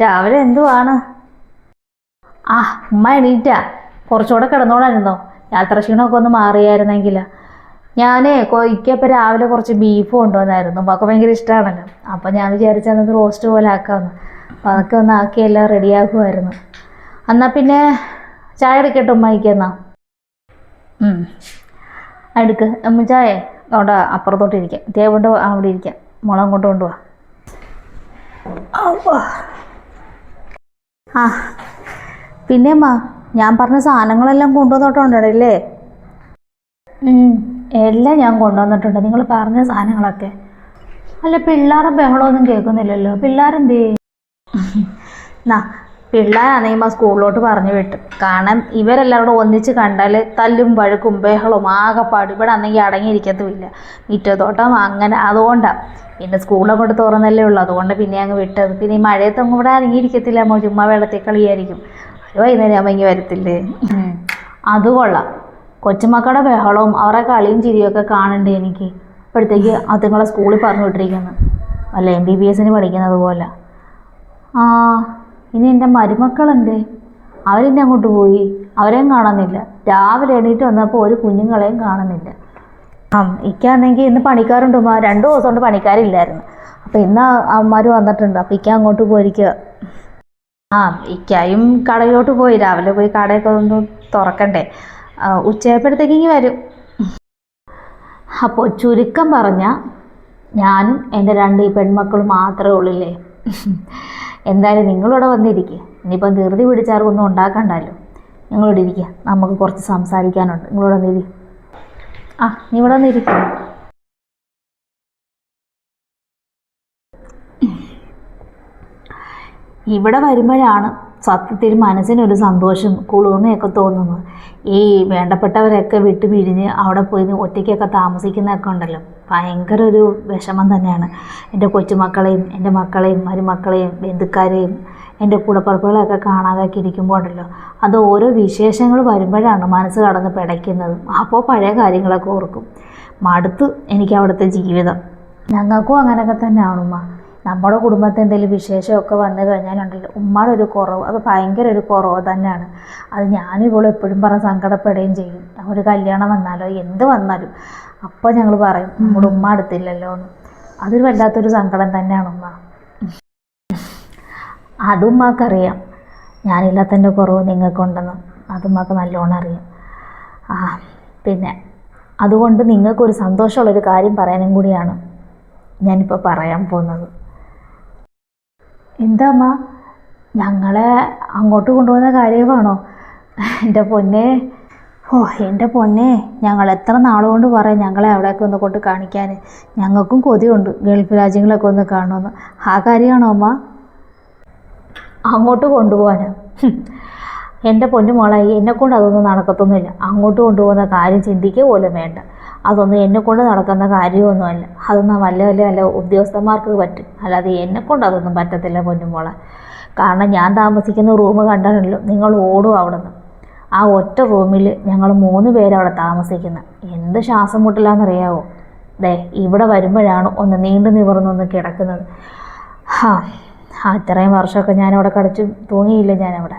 രാവിലെ എന്തുവാണ്? ആ ഉമ്മ എണീറ്റാ. കുറച്ചുകൂടെ കിടന്നോളായിരുന്നോ. യാത്ര ക്ഷീണമൊക്കെ ഒന്ന് മാറിയായിരുന്നെങ്കിൽ. ഞാനേ കൊയ്ക്കപ്പം രാവിലെ കുറച്ച് ബീഫ് കൊണ്ടുവന്നായിരുന്നു. ഉമ്മക്ക് ഭയങ്കര ഇഷ്ടമാണല്ലോ അപ്പം ഞാൻ വിചാരിച്ചത് റോസ്റ്റ് പോലെ ആക്കാമെന്ന്. അപ്പം അതൊക്കെ ഒന്ന് ആക്കി എല്ലാം റെഡിയാക്കുമായിരുന്നു എന്നാൽ പിന്നെ ചായ എടുക്കട്ടെ ഉമ്മയ്ക്ക് എന്നാ? ഉം. എടുക്ക്. ഉമ്മ ചായ? അവിടെ അപ്പുറത്തോട്ട് ഇരിക്കാം. ടേബിളിന്റെ അവിടെ ഇരിക്കാം. മുളം കൊണ്ട് കൊണ്ടുപോവാ ആ പിന്നെ അമ്മ ഞാൻ പറഞ്ഞ സാധനങ്ങളെല്ലാം കൊണ്ടുവന്നിട്ടുണ്ടല്ലേ? എല്ലാം ഞാൻ കൊണ്ടുവന്നിട്ടുണ്ട്. നിങ്ങൾ പറഞ്ഞ സാധനങ്ങളൊക്കെ. അല്ല പിള്ളേരുടെ ബഹളമൊന്നും കേൾക്കുന്നില്ലല്ലോ. പിള്ളേരെന്തേ? എന്നാ പിള്ളേരാണെങ്കിൽ സ്കൂളിലോട്ട് പറഞ്ഞു വിട്ടു കാരണം ഇവരെല്ലാവരും ഒന്നിച്ച് കണ്ടാൽ തല്ലും പഴുക്കും ബഹളവും ആകെപ്പാട്. ഇവിടെ ആണെങ്കിൽ അടങ്ങിയിരിക്കത്തുമില്ല. മിറ്റത്തോട്ടം അങ്ങനെ അതുകൊണ്ടാണ് പിന്നെ സ്കൂളൊക്കെ കൊണ്ട് തുറന്നല്ലേ ഉള്ളൂ. അതുകൊണ്ട് പിന്നെ അങ്ങ് വിട്ടത്. പിന്നെ ഈ മഴയത്തൊന്നും ഇവിടെ അടങ്ങിയിരിക്കത്തില്ല അമ്മ? ചുമ്മാ വെള്ളത്തിൽ കളിയായിരിക്കും. ഒരു വൈകുന്നേരം ആകുമ്പോൾ ഇങ്ങനെ വരത്തില്ലേ. അത് കൊള്ളാം. കൊച്ചുമക്കളുടെ ബഹളവും അവരുടെ കളിയും ചിരിയൊക്കെ കാണണ്ടേ എനിക്ക്? അപ്പോഴത്തേക്ക് അതുങ്ങളെ സ്കൂളിൽ പറഞ്ഞു വിട്ടിരിക്കുന്നു. അല്ല? എം ബി ബി എസിന് പഠിക്കുന്നത് പോലെ. ആ. ഇനി എന്റെ മരുമക്കളെന്തേ? അവരെന്നെ അങ്ങോട്ട് പോയി. അവരെയും കാണുന്നില്ല. രാവിലെ എണീറ്റ് വന്നപ്പോൾ ഒരു കുഞ്ഞുങ്ങളെയും കാണുന്നില്ല. ആ ഇക്കാണെങ്കിൽ ഇന്ന് പണിക്കാരുണ്ട് ഉമ്മ. രണ്ട് ദിവസം കൊണ്ട് പണിക്കാരില്ലായിരുന്നു. അപ്പോൾ ഇന്ന് അമ്മമാർ വന്നിട്ടുണ്ട്. അപ്പോൾ ഇക്ക അങ്ങോട്ട് പോയിരിക്കുക ആ ഇക്കായും കടയിലോട്ട് പോയി. രാവിലെ പോയി കടയൊക്കെ ഒന്ന് തുറക്കണ്ടേ. ഉച്ചയായപ്പോഴത്തേക്കിങ്ങി ഉച്ചയായപ്പോഴത്തേക്ക് വരും. അപ്പോൾ ചുരുക്കം പറഞ്ഞാൽ ഞാനും എന്റെ രണ്ട് പെൺമക്കളും മാത്രമേ ഉള്ളില്ലേ? എന്തായാലും നിങ്ങളിവിടെ വന്നിരിക്കുക ഇനിയിപ്പം ധൃതി പിടിച്ചാർക്കൊന്നും ഉണ്ടാക്കണ്ടല്ലോ. നിങ്ങളിവിടെ ഇരിക്കുക നമുക്ക് കുറച്ച് സംസാരിക്കാനുണ്ട്. നിങ്ങളിവിടെ വന്നിരി. ആ നീ ഇവിടെ വന്നിരിക്കുക ഇവിടെ വരുമ്പോഴാണ് സത്യത്തിൽ മനസ്സിനൊരു സന്തോഷം കുളിർമയൊക്കെ തോന്നുന്നത്. ഈ വേണ്ടപ്പെട്ടവരൊക്കെ വിട്ടു പിരിഞ്ഞ് അവിടെ പോയി ഒറ്റയ്ക്കൊക്കെ താമസിക്കുന്നതൊക്കെ ഉണ്ടല്ലോ. ഭയങ്കര ഒരു വിഷമം തന്നെയാണ്. എന്റെ കൊച്ചുമക്കളെയും എന്റെ മക്കളെയും മരുമക്കളെയും ബന്ധുക്കാരെയും എന്റെ കൂടപ്പുറപ്പുകളെയൊക്കെ കാണാതൊക്കെ ഇരിക്കുമ്പോൾ ഉണ്ടല്ലോ. അത് ഓരോ വിശേഷങ്ങൾ വരുമ്പോഴാണ് മനസ്സ് കടന്ന് പിടയ്ക്കുന്നത്. അപ്പോൾ പഴയ കാര്യങ്ങളൊക്കെ ഓർക്കും. മടുത്ത് എനിക്ക് അവിടുത്തെ ജീവിതം. ഞങ്ങൾക്കും അങ്ങനെയൊക്കെ തന്നെയാണ് ഉമ്മ. നമ്മുടെ കുടുംബത്തിൽ എന്തെങ്കിലും വിശേഷമൊക്കെ വന്നു കഴിഞ്ഞാലുണ്ടല്ലോ ഉമ്മയുടെ ഒരു കുറവ് അത് ഭയങ്കര ഒരു കുറവ് തന്നെയാണ്. അത് ഞാനിപ്പോൾ എപ്പോഴും പറഞ്ഞ് സങ്കടപ്പെടുകയും ചെയ്യും. ഒരു കല്യാണം വന്നാലോ എന്ത് വന്നാലും. അപ്പോൾ ഞങ്ങൾ പറയും നമ്മുടെ ഉമ്മ അടുത്തില്ലല്ലോ എന്ന്. അതൊരു വല്ലാത്തൊരു സങ്കടം തന്നെയാണ് ഉമ്മ. അതുമ്മക്കറിയാം ഞാനില്ലാത്തതിന്റെ കുറവ് നിങ്ങൾക്കുണ്ടെന്ന്. അതുമ്മക്ക് നല്ലോണം അറിയാം. ആ പിന്നെ അതുകൊണ്ട് നിങ്ങൾക്കൊരു സന്തോഷമുള്ളൊരു കാര്യം പറയാനും കൂടിയാണ് ഞാനിപ്പോൾ പറയാൻ പോകുന്നത്. എന്താ അമ്മ ഞങ്ങളെ അങ്ങോട്ട് കൊണ്ടുപോകുന്ന കാര്യമാണോ? എന്റെ പൊന്നെ. ഓ എന്റെ പൊന്നെ ഞങ്ങൾ എത്ര നാളുകൊണ്ട് പറയാം ഞങ്ങളെ അവിടെയൊക്കെ ഒന്ന് കൊണ്ട് കാണിക്കാൻ. ഞങ്ങൾക്കും കൊതിയുണ്ട് ഗൾഫ് രാജ്യങ്ങളൊക്കെ ഒന്ന് കാണുമെന്ന് ആ കാര്യമാണോ അമ്മ? അങ്ങോട്ട് കൊണ്ടുപോകാനാ. എന്റെ പൊന്നു മോളെ എന്നെക്കൊണ്ട് അതൊന്നും നടക്കത്തൊന്നുമില്ല. അങ്ങോട്ട് കൊണ്ടുപോകുന്ന കാര്യം ചിന്തിക്കുക പോലും വേണ്ട. അതൊന്നും എന്നെക്കൊണ്ട് നടക്കുന്ന കാര്യമൊന്നുമല്ല. അതൊന്നും വല്ല വല്ല വല്ല ഉദ്യോഗസ്ഥന്മാർക്ക് പറ്റും. അല്ലാതെ എന്നെക്കൊണ്ട് അതൊന്നും പറ്റത്തില്ല പൊന്നു മോളെ. കാരണം ഞാൻ താമസിക്കുന്ന റൂം കണ്ടാണല്ലോ നിങ്ങൾ ഓടും അവിടെ നിന്ന് ആ ഒറ്റ റൂമിൽ ഞങ്ങൾ മൂന്ന് പേരവിടെ താമസിക്കുന്നത് എന്ത് ശ്വാസം മുട്ടില്ലാന്നറിയാവോ ദേ ഇവിടെ വരുമ്പോഴാണ് ഒന്ന് നീണ്ടു നിവർന്നൊന്ന് കിടക്കുന്നത്. ഹാ ആ ഇത്രയും വർഷമൊക്കെ ഞാനവിടെ കടച്ചു തൂങ്ങിയില്ല ഞാനവിടെ?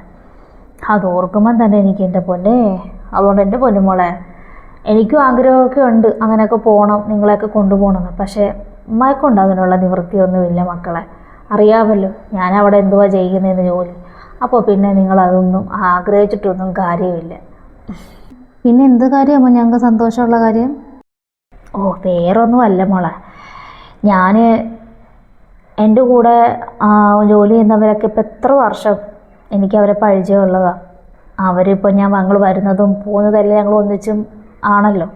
അത് ഓർക്കുമ്പം തന്നെ എനിക്ക് എന്റെ പൊന്നെ അതുകൊണ്ട് എന്റെ പൊന്നുമോളെ എനിക്കും ആഗ്രഹമൊക്കെ ഉണ്ട് അങ്ങനെയൊക്കെ പോകണം നിങ്ങളെയൊക്കെ കൊണ്ടുപോകണമെന്ന്. പക്ഷേ ഉമ്മയെക്കൊണ്ട് അതിനുള്ള നിവൃത്തിയൊന്നുമില്ല മക്കളെ. അറിയാമല്ലോ ഞാനവിടെ എന്തുവാ ചെയ്യുന്നതെന്ന് ജോലി. അപ്പോൾ പിന്നെ നിങ്ങൾ നിങ്ങളതൊന്നും ആഗ്രഹിച്ചിട്ടൊന്നും കാര്യമില്ല. പിന്നെ എന്ത് കാര്യമാണ് ഞങ്ങൾക്ക് സന്തോഷമുള്ള കാര്യം? ഓ വേറൊന്നും അല്ല മോളെ. ഞാൻ എന്റെ കൂടെ ജോലി ചെയ്യുന്നവരൊക്കെ ഇപ്പം എത്ര വർഷം എനിക്ക് അവരെ പരിചയമുള്ളതാണ് അവരിപ്പോൾ ഞാൻ ഞങ്ങൾ വരുന്നതും പോകുന്നതെല്ലാം ഞങ്ങൾ ഒന്നിച്ചും ആണല്ലോ.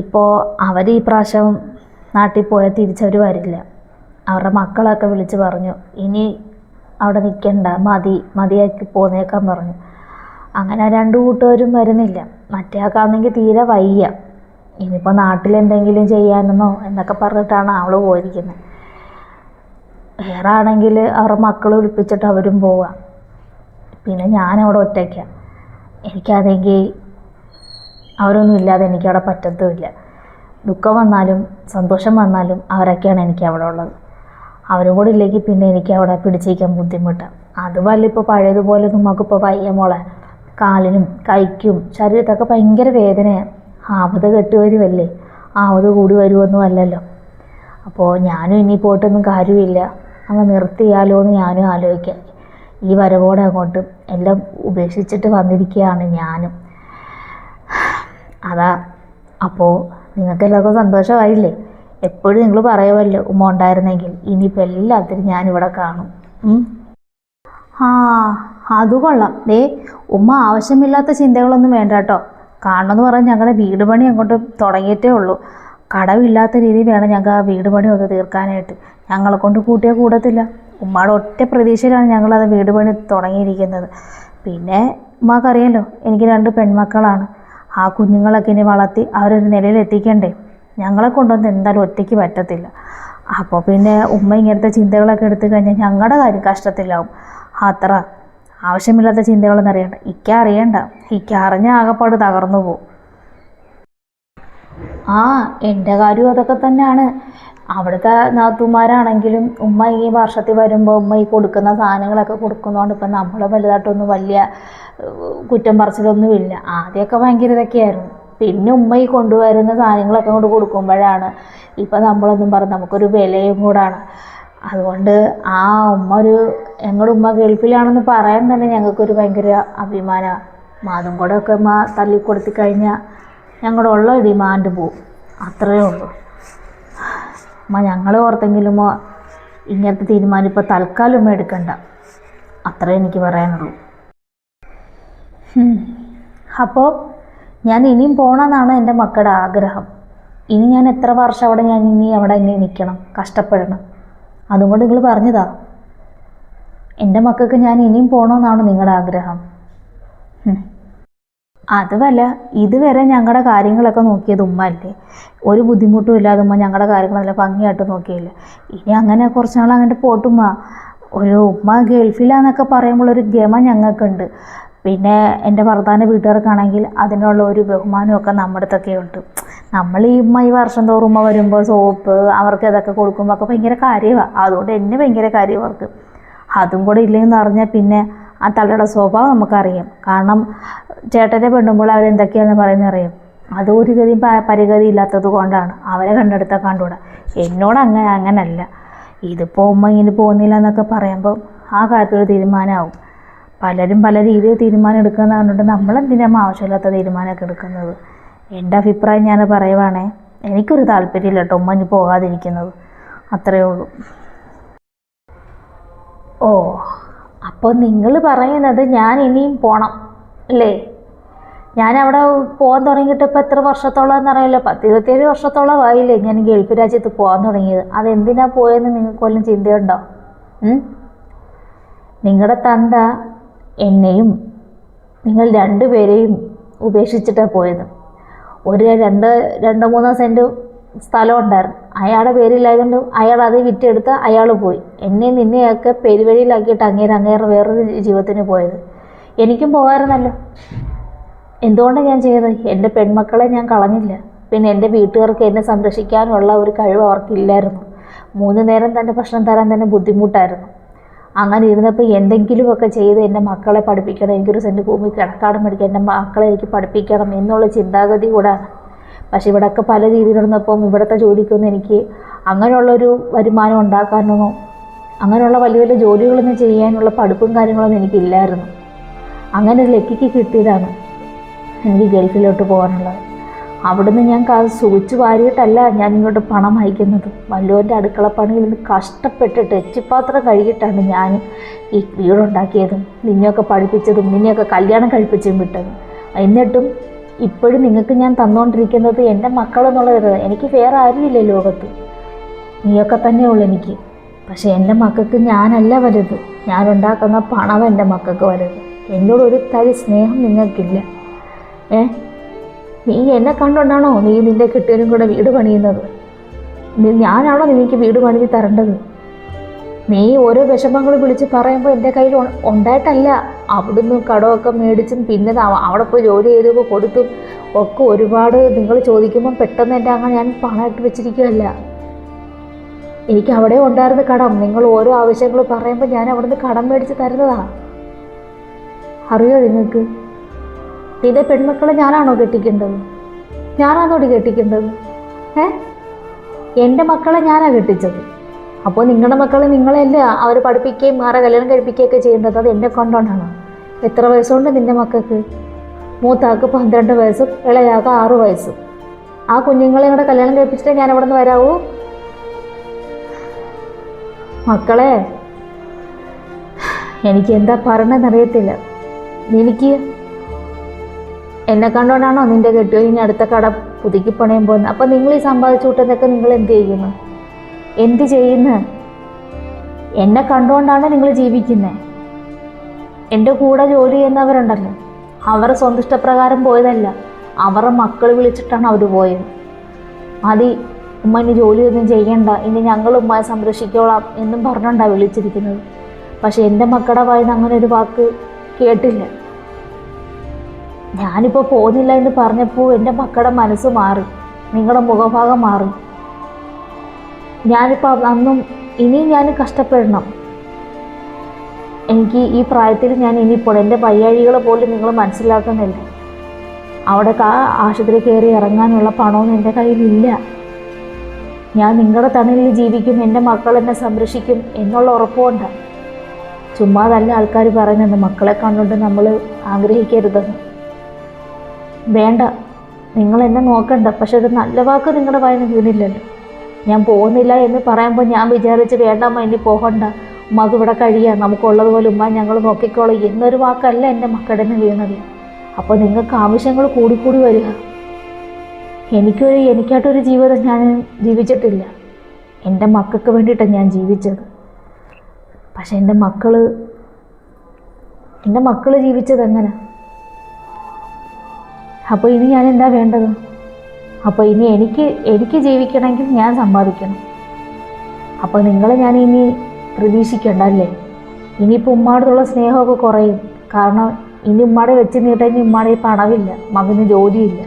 ഇപ്പോൾ അവർ ഈ പ്രാവശ്യം നാട്ടിൽ പോയാൽ തിരിച്ചവർ വരില്ല. അവരുടെ മക്കളൊക്കെ വിളിച്ച് പറഞ്ഞു ഇനി അവിടെ നിൽക്കണ്ട മതി മതിയാക്കി പോന്നേക്കാൻ പറഞ്ഞു. അങ്ങനെ രണ്ട് കൂട്ടുകാരും വരുന്നില്ല. മറ്റേ ആൾക്കാണെങ്കിൽ തീരെ വയ്യ. ഇനിയിപ്പോൾ നാട്ടിലെന്തെങ്കിലും ചെയ്യാനെന്നോ എന്നൊക്കെ പറഞ്ഞിട്ടാണ് അവൾ പോയിരിക്കുന്നത് വേറെ ആണെങ്കിൽ അവരുടെ മക്കളെ വിളിപ്പിച്ചിട്ട് അവരും പോവാം. പിന്നെ ഞാനവിടെ ഒറ്റയ്ക്കാണ് എനിക്കാണെങ്കിൽ അവരൊന്നും ഇല്ലാതെ എനിക്കവിടെ പറ്റത്തുമില്ല. ദുഃഖം വന്നാലും സന്തോഷം വന്നാലും അവരൊക്കെയാണ് എനിക്ക് അവിടെ ഉള്ളത്. അവരും കൂടെ ഇല്ലെങ്കിൽ പിന്നെ എനിക്ക് അവിടെ പിടിച്ചിരിക്കാൻ ബുദ്ധിമുട്ട്. അതുമല്ല ഇപ്പോൾ പഴയതുപോലെ നമുക്കിപ്പോൾ വയ്യ മോളെ. കാലിനും കൈക്കും ശരീരത്തൊക്കെ ഭയങ്കര വേദനയാണ് ആവത് കെട്ട് വരുമല്ലേ ആവത് കൂടി വരുമൊന്നും അല്ലല്ലോ. അപ്പോൾ ഞാനും ഇനി പോയിട്ടൊന്നും കാര്യമില്ല. അങ്ങ് നിർത്തിയാലോ എന്ന് ഞാനും ആലോചിക്കാം. ഈ വരവോടെ അങ്ങോട്ട് എല്ലാം ഉപേക്ഷിച്ചിട്ട് വന്നിരിക്കുകയാണ് ഞാനും. അതാ അപ്പോൾ നിങ്ങൾക്കെല്ലാവർക്കും സന്തോഷമായില്ലേ? എപ്പോഴും നിങ്ങൾ പറയുമല്ലോ ഉമ്മ ഉണ്ടായിരുന്നെങ്കിൽ ഇനിയിപ്പോൾ എല്ലാത്തിനും ഞാനിവിടെ കാണും. ആ അത് കൊള്ളാം. ദേ ഉമ്മ ആവശ്യമില്ലാത്ത ചിന്തകളൊന്നും വേണ്ട കേട്ടോ. കാണണമെന്ന് പറഞ്ഞാൽ ഞങ്ങളുടെ വീട് പണി അങ്ങോട്ട് തുടങ്ങിയിട്ടേ ഉള്ളൂ. കടവില്ലാത്ത രീതിയിൽ വേണം ഞങ്ങൾക്ക് ആ വീട് പണി ഒന്ന് തീർക്കാനായിട്ട്. ഞങ്ങളെ കൊണ്ട് കൂട്ടിയാൽ കൂടത്തില്ല. ഉമ്മയുടെ ഒറ്റ പ്രതീക്ഷയിലാണ് ഞങ്ങളത് വീട് പണി തുടങ്ങിയിരിക്കുന്നത്. പിന്നെ ഉമ്മക്കറിയാലോ എനിക്ക് രണ്ട് പെൺമക്കളാണ്. ആ കുഞ്ഞുങ്ങളൊക്കെ ഇനി വളർത്തി അവരൊരു നിലയിൽ എത്തിക്കണ്ടേ? ഞങ്ങളെ കൊണ്ടൊന്നും എന്തായാലും ഒറ്റയ്ക്ക് പറ്റത്തില്ല. അപ്പോൾ പിന്നെ ഉമ്മ ഇങ്ങനത്തെ ചിന്തകളൊക്കെ എടുത്തു കഴിഞ്ഞാൽ ഞങ്ങളുടെ കാര്യം കഷ്ടത്തിലാവും. അത്ര ആവശ്യമില്ലാത്ത ചിന്തകളൊന്നും അറിയണ്ട. ഇക്ക അറിയണ്ട. ഇക്ക അറിഞ്ഞ ആകപ്പാട് തകർന്നു പോവും. ആ എന്റെ കാര്യവും അതൊക്കെ തന്നെയാണ്. അവിടുത്തെ നാത്തുമാരാണെങ്കിലും ഉമ്മ ഈ വർഷത്തിൽ വരുമ്പോൾ ഉമ്മ ഈ കൊടുക്കുന്ന സാധനങ്ങളൊക്കെ കൊടുക്കുന്നതുകൊണ്ട് ഇപ്പം നമ്മൾ വലുതായിട്ടൊന്നും വലിയ കുറ്റം പറച്ചിലൊന്നുമില്ല. ആദ്യമൊക്കെ ഭയങ്കര ഇതൊക്കെയായിരുന്നു. പിന്നെ ഉമ്മ ഈ കൊണ്ടുവരുന്ന സാധനങ്ങളൊക്കെ അങ്ങോട്ട് കൊടുക്കുമ്പോഴാണ് ഇപ്പം നമ്മളൊന്നും പറഞ്ഞ് നമുക്കൊരു വിലയും കൂടാണ്. അതുകൊണ്ട് ആ ഉമ്മ ഒരു ഞങ്ങളുടെ ഉമ്മ ഗൾഫിലാണെന്ന് പറയാൻ തന്നെ ഞങ്ങൾക്കൊരു ഭയങ്കര അഭിമാനമാണ് അതും കൂടെ ഒക്കെ ഉമ്മ തല്ലി കൊടുത്തി കഴിഞ്ഞാൽ ഞങ്ങളുടെ ഉള്ള ഡിമാൻഡ് പോവും. അത്രയേ ഉള്ളൂ. ഉമ്മ ഞങ്ങൾ ഓർത്തെങ്കിലും ഇങ്ങനത്തെ തീരുമാനം ഇപ്പോൾ തൽക്കാലം ഉമ്മ എടുക്കണ്ട. അത്രേ എനിക്ക് പറയാനുള്ളൂ. അപ്പോൾ ഞാൻ ഇനിയും പോകണമെന്നാണ് എന്റെ മക്കളുടെ ആഗ്രഹം. ഇനി ഞാൻ എത്ര വർഷം അവിടെ ഞാൻ ഇനി അവിടെ ഇനി നിൽക്കണം? കഷ്ടപ്പെടണം. അതുകൊണ്ട് നിങ്ങൾ പറഞ്ഞതാ. എന്റെ മക്കൾക്ക് ഞാൻ ഇനിയും പോകണമെന്നാണ് നിങ്ങളുടെ ആഗ്രഹം. അതുമല്ല ഇതുവരെ ഞങ്ങളുടെ കാര്യങ്ങളൊക്കെ നോക്കിയത് ഉമ്മ അല്ലേ ഒരു ബുദ്ധിമുട്ടും ഇല്ലാതെ ഉമ്മ ഞങ്ങളുടെ കാര്യങ്ങളെല്ലാം ഭംഗിയായിട്ട് നോക്കിയില്ല? ഇനി അങ്ങനെ കുറച്ച് നാൾ അങ്ങോട്ട് പോട്ടുമ്മ ഒരു ഉമ്മ ഗൾഫിലാന്നൊക്കെ പറയുമ്പോൾ ഒരു ഗമ ഞങ്ങൾക്കുണ്ട്. പിന്നെ എന്റെ ഭർത്താവിന്റെ വീട്ടുകാർക്കാണെങ്കിൽ അതിനുള്ള ഒരു ബഹുമാനമൊക്കെ നമ്മുടെ അടുത്തൊക്കെ ഉണ്ട് നമ്മൾ ഈ ഉമ്മ ഈ വർഷം തോറും ഉമ്മ വരുമ്പോൾ സോപ്പ് അവർക്ക് ഇതൊക്കെ കൊടുക്കുമ്പോൾ ഒക്കെ ഭയങ്കര കാര്യമാണ് അതുകൊണ്ട് എന്നെ ഭയങ്കര കാര്യം അവർക്ക്. അതും കൂടെ ഇല്ലെന്ന് അറിഞ്ഞാൽ പിന്നെ ആ തള്ളയുടെ സ്വഭാവം നമുക്കറിയാം. കാരണം ചേട്ടന്റെ പെണ്ണുമ്പോൾ അവരെന്തൊക്കെയാണെന്ന് പറയുന്നത് അറിയാം. അത് ഒരു ഗതിയും പരിഗതി ഇല്ലാത്തത് കൊണ്ടാണ്. അവരെ കണ്ടെടുത്താൽ കണ്ടുകൂടാ. എന്നോട് അങ്ങനെ അങ്ങനല്ല. ഇതിപ്പോൾ ഉമ്മ ഇങ്ങനെ പോകുന്നില്ല എന്നൊക്കെ പറയുമ്പോൾ ആ കാര്യത്തിൽ തീരുമാനമാവും. പലരും പല രീതിയിൽ തീരുമാനം എടുക്കുന്നത് കണ്ടിട്ട് നമ്മളെന്തിനാ ആവശ്യമില്ലാത്ത തീരുമാനമൊക്കെ എടുക്കുന്നത്? എന്റെ അഭിപ്രായം ഞാൻ പറയുവാണേ എനിക്കൊരു താല്പര്യമില്ല കേട്ടോ ഉമ്മ ഇനി പോകാതിരിക്കുന്നത്. അത്രയേ ഉള്ളൂ. ഓ അപ്പോൾ നിങ്ങൾ പറയുന്നത് ഞാൻ ഇനിയും പോണം അല്ലേ? ഞാൻ അവിടെ പോകാൻ തുടങ്ങിയിട്ട് ഇപ്പോൾ എത്ര വർഷത്തോളം എന്നറിയില്ല. പത്ത് ഇരുപത്തിയേഴ് വർഷത്തോളം ആയില്ലേ ഞാൻ ഗൾഫ് രാജ്യത്ത് പോകാൻ തുടങ്ങിയത്. അതെന്തിനാണ് പോയെന്ന് നിങ്ങൾക്ക് വല്ലതും ചിന്തയുണ്ടോ? നിങ്ങളുടെ തന്ത എന്നെയും നിങ്ങൾ രണ്ടുപേരെയും ഉപേക്ഷിച്ചിട്ടാണ് പോയത്. ഒരു രണ്ട് രണ്ടോ മൂന്നോ സെന്റ് സ്ഥലം ഉണ്ടായിരുന്നു. അയാളുടെ പേരില്ലായതുകൊണ്ട് അയാൾ അത് വിറ്റെടുത്ത് അയാൾ പോയി. എന്നെ നിന്നെയൊക്കെ പെരുവഴിയിലാക്കിയിട്ട് അങ്ങേര് അങ്ങേറെ വേറൊരു ജീവിതത്തിന് പോയത്. എനിക്കും പോകാറുന്നല്ലോ എന്തുകൊണ്ടാണ് ഞാൻ ചെയ്തത്? എന്റെ പെൺമക്കളെ ഞാൻ കളഞ്ഞില്ല. പിന്നെ എന്റെ വീട്ടുകാർക്ക് എന്നെ സംരക്ഷിക്കാനുള്ള ഒരു കഴിവ് അവർക്കില്ലായിരുന്നു. മൂന്ന് നേരം തന്നെ ഭക്ഷണം തരാൻ തന്നെ ബുദ്ധിമുട്ടായിരുന്നു. അങ്ങനെ ഇരുന്നപ്പോൾ എന്തെങ്കിലുമൊക്കെ ചെയ്ത് എന്റെ മക്കളെ പഠിപ്പിക്കണം എനിക്കൊരു സെന്റ് ഭൂമി കിടക്കാടം മേടിക്കാൻ എന്റെ മക്കളെ എനിക്ക് പഠിപ്പിക്കണം എന്നുള്ള ചിന്താഗതി കൂടെ. പക്ഷെ ഇവിടെയൊക്കെ പല രീതിയിലിരുന്നപ്പം ഇവിടുത്തെ ജോലിക്കൊന്നും എനിക്ക് അങ്ങനെയുള്ളൊരു വരുമാനം ഉണ്ടാക്കാനൊന്നും അങ്ങനെയുള്ള വലിയ വലിയ ജോലികളൊന്നും ചെയ്യാനുള്ള പഠിപ്പും കാര്യങ്ങളൊന്നും എനിക്കില്ലായിരുന്നു. അങ്ങനെ ലക്കിക്ക് കിട്ടിയതാണ് എനിക്ക് ഗൾഫിലോട്ട് പോകാനുള്ളത്. അവിടുന്ന് ഞാൻ സൂചിച്ച് വാരിയിട്ടല്ല ഞാൻ ഇങ്ങോട്ട് പണം അയക്കുന്നത്. വല്ലോന്റെ അടുക്കളപ്പണിയിൽ നിന്ന് കഷ്ടപ്പെട്ടിട്ട് എച്ചിപ്പാത്രം കഴുകിയിട്ടാണ് ഞാൻ ഈ വീടുണ്ടാക്കിയതും നിന്നെയൊക്കെ പഠിപ്പിച്ചതും നിന്നെയൊക്കെ കല്യാണം കഴിപ്പിച്ചും വിട്ടത്. എന്നിട്ടും ഇപ്പോഴും നിങ്ങൾക്ക് ഞാൻ തന്നുകൊണ്ടിരിക്കുന്നത് എന്റെ മക്കളെന്നുള്ളത് എനിക്ക് വേറെ ആരുമില്ല ലോകത്ത്. നീയൊക്കെ തന്നെ ഉള്ളു എനിക്ക്. പക്ഷേ എന്റെ മക്കൾക്ക് ഞാനല്ല വലുത്. ഞാനുണ്ടാക്കുന്ന പണം എന്റെ മക്കൾക്ക് വലുത്. എന്നോടൊരു തരി സ്നേഹം നിങ്ങൾക്കില്ല. ഏ? നീ എന്നെ കണ്ടുകൊണ്ടാണോ നീ നിന്റെ കെട്ടിയനും കൂടെ വീട് പണിയുന്നത്? നീ- ഞാനാണോ നിനക്ക് വീട് പണിതി തരേണ്ടത്? നീ ഓരോ വിഷമങ്ങൾ വിളിച്ച് പറയുമ്പോൾ എന്റെ കയ്യിൽ ഉണ്ടായിട്ടല്ല. അവിടുന്ന് കടമൊക്കെ മേടിച്ചും പിന്നെ അവിടെ പോയി ജോലി ചെയ്തപ്പോൾ കൊടുത്തും ഒക്കെ ഒരുപാട് നിങ്ങൾ ചോദിക്കുമ്പോൾ പെട്ടെന്ന് എന്റെ അങ്ങനെ ഞാൻ പണമായിട്ട് വെച്ചിരിക്കുകയല്ല. എനിക്ക് അവിടെ ഉണ്ടായിരുന്ന കടം. നിങ്ങൾ ഓരോ ആവശ്യങ്ങൾ പറയുമ്പോൾ ഞാൻ അവിടുന്ന് കടം മേടിച്ച് തരുന്നതാ. അറിയോ നിങ്ങൾക്ക്? നിന്റെ പെൺമക്കളെ ഞാനാണോ കെട്ടിക്കേണ്ടത്? ഞാനാണോടി കെട്ടിക്കേണ്ടത്? ഏ? എന്റെ മക്കളെ ഞാനാണ് കെട്ടിച്ചത്. അപ്പോൾ നിങ്ങളുടെ മക്കളെ നിങ്ങളെയല്ല അവർ പഠിപ്പിക്കുകയും വേറെ കല്യാണം കഴിപ്പിക്കുകയൊക്കെ ചെയ്യേണ്ടത്? അത് എന്നെ കൊണ്ടോണ്ടാണ്? എത്ര വയസ്സുണ്ട് നിന്റെ മക്കൾക്ക്? മൂത്താക്ക് പന്ത്രണ്ട് വയസ്സും ഇളയാക്ക് ആറ് വയസ്സും. ആ കുഞ്ഞുങ്ങളെ കൂടെ കല്യാണം കഴിപ്പിച്ചിട്ട് ഞാൻ അവിടെ നിന്ന് വരാവൂ? മക്കളെ എനിക്ക് എന്താ പറയണമെന്നറിയത്തില്ല എനിക്ക് എന്നെ കണ്ടുകൊണ്ടാണോ നിന്റെ കെട്ടു ഇനി അടുത്ത കട പുതുക്കി പണയം പോകുന്നത്. അപ്പം നിങ്ങൾ ഈ സമ്പാദിച്ചു കൂട്ടുന്നതൊക്കെ നിങ്ങൾ എന്ത് ചെയ്യുന്നു? എന്ത് ചെയ്യുന്നു? എന്നെ കണ്ടുകൊണ്ടാണ് നിങ്ങൾ ജീവിക്കുന്നത് എന്റെ കൂടെ ജോലി ചെയ്യുന്നവരുണ്ടല്ലോ. അവർ സ്വന്തം ഇഷ്ടപ്രകാരം പോയതല്ല. അവരുടെ മക്കൾ വിളിച്ചിട്ടാണ് അവർ പോയത്. മതി ഉമ്മ ഇനി ജോലിയൊന്നും ചെയ്യണ്ട. ഇനി ഞങ്ങൾ ഉമ്മയെ സംരക്ഷിക്കോളാം എന്നും പറഞ്ഞുകൊണ്ടാണ് വിളിച്ചിരിക്കുന്നത്. പക്ഷെ എന്റെ മക്കളുടെ വായിന്ന് അങ്ങനെ ഒരു വാക്ക് കേട്ടില്ല. ഞാനിപ്പോൾ പോകുന്നില്ല എന്ന് പറഞ്ഞപ്പോൾ എന്റെ മക്കളുടെ മനസ്സ് മാറി നിങ്ങളുടെ മുഖഭാഗം മാറി. ഞാനിപ്പോൾ അന്നും ഇനിയും ഞാൻ കഷ്ടപ്പെടണം. എനിക്ക് ഈ പ്രായത്തിൽ ഞാൻ ഇനിയിപ്പോൾ എന്റെ വയ്യാഴികളെ പോലും നിങ്ങൾ മനസ്സിലാക്കുന്നില്ല. അവിടെ ആ ആശുപത്രി കയറി ഇറങ്ങാനുള്ള പണമൊന്നും എന്റെ കയ്യിലില്ല. ഞാൻ നിങ്ങളുടെ തണലിൽ ജീവിക്കും എന്റെ മക്കൾ എന്നെ സംരക്ഷിക്കും എന്നുള്ള ഉറപ്പുകൊണ്ടാണ്. ചുമ്മാതല്ല ആൾക്കാർ പറയുന്നത് മക്കളെ കണ്ടുകൊണ്ട് നമ്മൾ ആഗ്രഹിക്കരുതെന്ന്. വേണ്ട. നിങ്ങൾ എന്നെ നോക്കണ്ട. പക്ഷെ ഒരു നല്ല വാക്ക് നിങ്ങളുടെ വായന വീണില്ലല്ലോ. ഞാൻ പോകുന്നില്ല എന്ന് പറയുമ്പോൾ ഞാൻ വിചാരിച്ച് വേണ്ട അമ്മ ഇനി പോകണ്ട. ഉമ്മക്ക് ഇവിടെ കഴിയാം. നമുക്കുള്ളതുപോലെ ഉമ്മ ഞങ്ങൾ നോക്കിക്കോളൂ. എന്നൊരു വാക്കല്ല എന്റെ മക്കളുടെ നിന്ന് വീണത്. അപ്പോൾ നിങ്ങൾക്ക് ആവശ്യങ്ങൾ കൂടിക്കൂടി വരിക. എനിക്കൊരു എനിക്കായിട്ടൊരു ജീവിതം ഞാൻ ജീവിച്ചിട്ടില്ല. എന്റെ മക്കൾക്ക് വേണ്ടിയിട്ടാണ് ഞാൻ ജീവിച്ചത്. പക്ഷെ എന്റെ മക്കൾ എന്റെ മക്കൾ ജീവിച്ചത് എങ്ങനെ അപ്പോൾ ഇനി ഞാൻ എന്താ വേണ്ടത്? അപ്പോൾ ഇനി എനിക്ക് എനിക്ക് ജീവിക്കണമെങ്കിൽ ഞാൻ സമ്പാദിക്കണം. അപ്പോൾ നിങ്ങളെ ഞാൻ ഇനി പ്രതീക്ഷിക്കണ്ട അല്ലേ? ഇനിയിപ്പോൾ ഉമ്മാടത്തുള്ള സ്നേഹമൊക്കെ കുറയും. കാരണം ഇനി ഉമ്മാടെ വെച്ച് നീട്ടാൻ ഇനി ഉമ്മാടെ ഈ പണമില്ല. മകന് ജോലിയില്ല.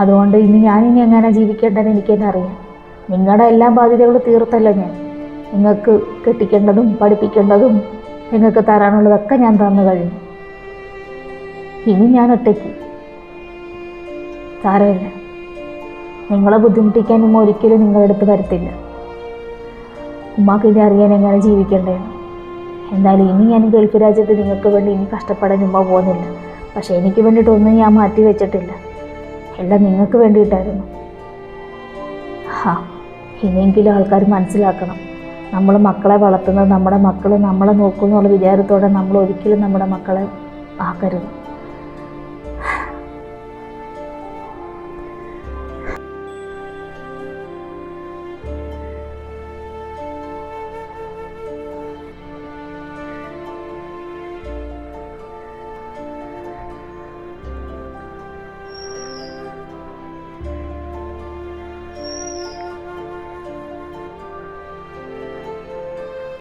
അതുകൊണ്ട് ഇനി ഞാനിനി എങ്ങനെ ജീവിക്കേണ്ടതെന്ന് എനിക്കെന്നെ അറിയാം. നിങ്ങളുടെ എല്ലാ ബാധ്യതകളും തീർത്തല്ല ഞാൻ. നിങ്ങൾക്ക് കെട്ടിക്കേണ്ടതും പഠിപ്പിക്കേണ്ടതും നിങ്ങൾക്ക് തരാനുള്ളതൊക്കെ ഞാൻ തന്നു കഴിഞ്ഞു. ഇനി ഞാൻ ഒറ്റയ്ക്ക്. സാരമില്ല നിങ്ങളെ ബുദ്ധിമുട്ടിക്കാൻ ഉമ്മ ഒരിക്കലും നിങ്ങളുടെ അടുത്ത് വരത്തില്ല. ഉമ്മാക്ക് ഇനി അറിയാൻ എങ്ങനെ ജീവിക്കേണ്ടതെന്ന്. എന്തായാലും ഇനി ഞാൻ ഗൾഫ് രാജ്യത്ത് നിങ്ങൾക്ക് വേണ്ടി ഇനി കഷ്ടപ്പെടാൻ ഉമ്മ പോകുന്നില്ല. പക്ഷെ എനിക്ക് വേണ്ടിയിട്ടൊന്നും ഞാൻ മാറ്റി വെച്ചിട്ടില്ല. എല്ലാം നിങ്ങൾക്ക് വേണ്ടിയിട്ടായിരുന്നു. ഹാ ഇനിയെങ്കിലും ആൾക്കാർ മനസ്സിലാക്കണം. നമ്മൾ മക്കളെ വളർത്തുന്നത് നമ്മുടെ മക്കൾ നമ്മളെ നോക്കുന്നുള്ള വിചാരത്തോടെ നമ്മൾ ഒരിക്കലും നമ്മുടെ മക്കളെ ആക്കരുത്.